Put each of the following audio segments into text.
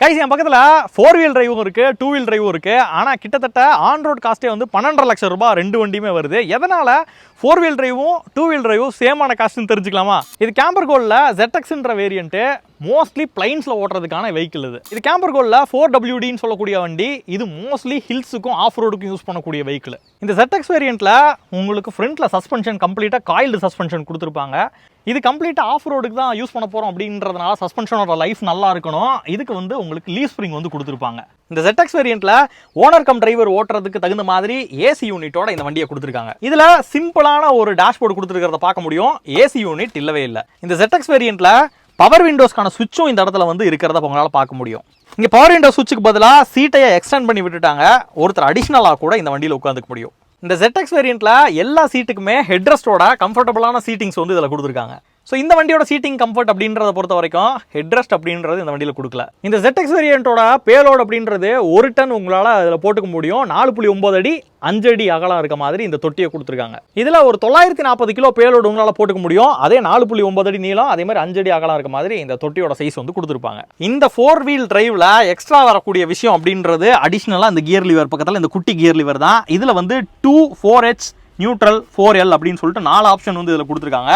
Guys என் பக்கத்தில் four wheel டிரைவும் இருக்குது two wheel டிரைவும் இருக்குது ஆனால் கிட்டத்தட்ட ஆன் ரோட் காஸ்ட்டே வந்து பன்னெண்டரை லட்சம் ரூபாய் ரெண்டு வண்டியுமே வருது. எதனால்? ஃபோர் வீல் டிரைவும் டூ வீல் டிரைவும் சேமான காஸ்ட்னு தெரிஞ்சுக்கலாமா? இது கேம்பர் கோலில் ZX-ன்ற வேரியண்ட்டு மோஸ்ட்லி பிளைன்ஸில் ஓட்டுறதுக்கான வெஹிக்கிள் இது. இது கேம்பர் கோலில் ஃபோர் டபிள்யூடின்னு சொல்லக்கூடிய வண்டி இது மோஸ்ட்லி ஹில்ஸுக்கும் ஆஃப் ரோடுக்கும் யூஸ் பண்ணக்கூடிய வெஹிக்கிள் இந்த ஜெட்டக்ஸ் வேரியண்ட்டில் உங்களுக்கு ஃப்ரண்ட்டில் சஸ்பென்ஷன் கம்ப்ளீட்டாக காயில்டு சஸ்பென்ஷன் கொடுத்துருப்பாங்க. இது கம்ப்ளீட்டாக ஆஃப் ரோடுக்கு தான் யூஸ் பண்ண போகிறோம் அப்படின்றதுனால சஸ்பென்ஷனோட லைஃப் நல்லா இருக்கணும். இதுக்கு வந்து உங்களுக்கு லீவ் ஸ்ப்ரிங் வந்து கொடுத்துருப்பாங்க. இந்த ZX வேரியண்ட்டில் ஓனர் கம் டிரைவர் ஓட்டுறதுக்கு தகுந்த மாதிரி ஏசி யூனிட்டோட இந்த வண்டியை கொடுத்துருக்காங்க. இதில் சிம்பிளான ஒரு டேஷ்போர்டு கொடுத்துருக்கிறத பார்க்க முடியும். ஏசி யூனிட் இல்லவே இல்லை. இந்த ZX வேரியண்ட்டில் பவர் விண்டோஸ்க்கான சுவிட்சும் இந்த இடத்துல வந்து இருக்கிறத உங்களால் பார்க்க முடியும். இங்கே பவர் விண்டோ சுவிட்சுக்கு பதிலாக சீட்டையை எக்ஸ்டெண்ட் பண்ணி விட்டுட்டாங்க. ஒருத்தர் அடிஷ்னலாக கூட இந்த வண்டியில் உட்காந்துக்க முடியும். இந்த ZX வேரியண்ட்டில் எல்லா சீட்டுக்குமே ஹெட்ரஸ்டோட கம்ஃபர்டபுளான சீட்டிங்ஸ் வந்து இதில் கொடுத்துருக்காங்க. ஸோ இந்த வண்டியோட சீட்டிங் கம்ஃபர்ட் அப்படின்றத பொறுத்த வரைக்கும் ஹெட்ரஸ்ட் அப்படின்றது இந்த வண்டியில் கொடுக்கல. இந்த ZX வேரியண்ட்டோட பேலோட் அப்படின்றது ஒரு டன் உங்களால் அதில் போட்டுக்க முடியும். நாலு புள்ளி ஒம்பது அடி அஞ்சு அடி அகலம் இருக்க மாதிரி இந்த தொட்டியை கொடுத்துருக்காங்க. இதில் ஒரு தொள்ளாயிரத்தி நாற்பது கிலோ பேலோடு உங்களால் போட்டுக்க முடியும். அதே நாலு புள்ளி ஒன்பது அடி நீளம் அதே மாதிரி அஞ்சு அடி அகலம் இருக்க மாதிரி இந்த தொட்டியோட சைஸ் வந்து கொடுத்துருப்பாங்க. இந்த ஃபோர் வீல் டிரைவில் எக்ஸ்ட்ரா வரக்கூடிய விஷயம் அப்படின்றது அடிஷ்னலாக இந்த கியர் லிவர் பக்கத்தில் இந்த குட்டி கியர் லிவர் தான். இதில் வந்து two four H neutral four L அப்படின்னு சொல்லிட்டு நாலு ஆப்ஷன் வந்து இதில் கொடுத்துருக்காங்க.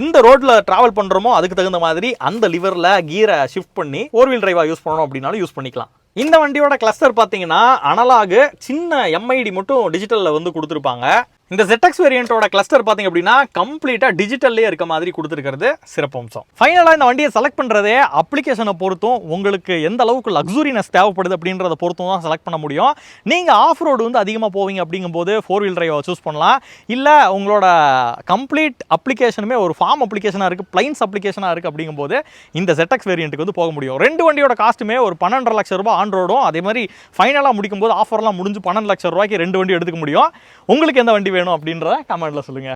எந்த ரோட்டில் ட்ராவல் பண்ணுறோமோ அதுக்கு தகுந்த மாதிரி அந்த லிவரில் கீரை ஷிஃப்ட் பண்ணி ஃபோர் வீல் டிரைவாக யூஸ் பண்ணணும் அப்படின்னாலும் யூஸ் பண்ணிக்கலாம். இந்த வண்டியோட கிளஸ்டர் பார்த்தீங்கன்னா அனலாகு சின்ன எம்ஐடி மட்டும் டிஜிட்டலில் வந்து கொடுத்துருப்பாங்க. இந்த ZX வேரியண்ட்டோட கிளஸ்டர் பார்த்தீங்க அப்படின்னா கம்ப்ளீட்டாக டிஜிட்டல்லே இருக்க மாதிரி கொடுத்துருக்கிறது சிறப்பம்சம் ஃபைனலாக இந்த வண்டியை செலக்ட் பண்ணுறதே அப்ளிகேஷனை பொறுத்தும் உங்களுக்கு எந்த அளவுக்கு லக்ஸுரினஸ் தேவைப்படுது அப்படின்றத பொறுத்தும் தான் செலக்ட் பண்ண முடியும். நீங்கள் ஆஃப் ரோடு வந்து அதிகமாக போவீங்க அப்படிங்கும்போது ஃபோர் வீல் டிரைவை சூஸ் பண்ணலாம். இல்லை உங்களோட கம்ப்ளீட் அப்ளிகேஷனுமே ஒரு ஃபார்ம் அப்ளிகேஷனாக இருக்குது பிளைன்ஸ் அப்ளிகேஷனாக இருக்குது அப்படிங்கும்போது இந்த ZX வேரியண்ட்டுக்கு வந்து போக முடியும். ரெண்டு வண்டியோட காஸ்ட்டுமே ஒரு பன்னெண்டரை லட்சம் ரூபா ஆன் ரோடும் அதே மாதிரி ஃபைனலாக முடிக்கும்போது ஆஃபர்லாம் முடிஞ்சு பன்னெண்டு லட்சம் ரூபாய்க்கு ரெண்டு வண்டி எடுத்துக்க முடியும். உங்களுக்கு எந்த வண்டி வேணும் அப்படின்றத கமெண்ட்டில் சொல்லுங்கள்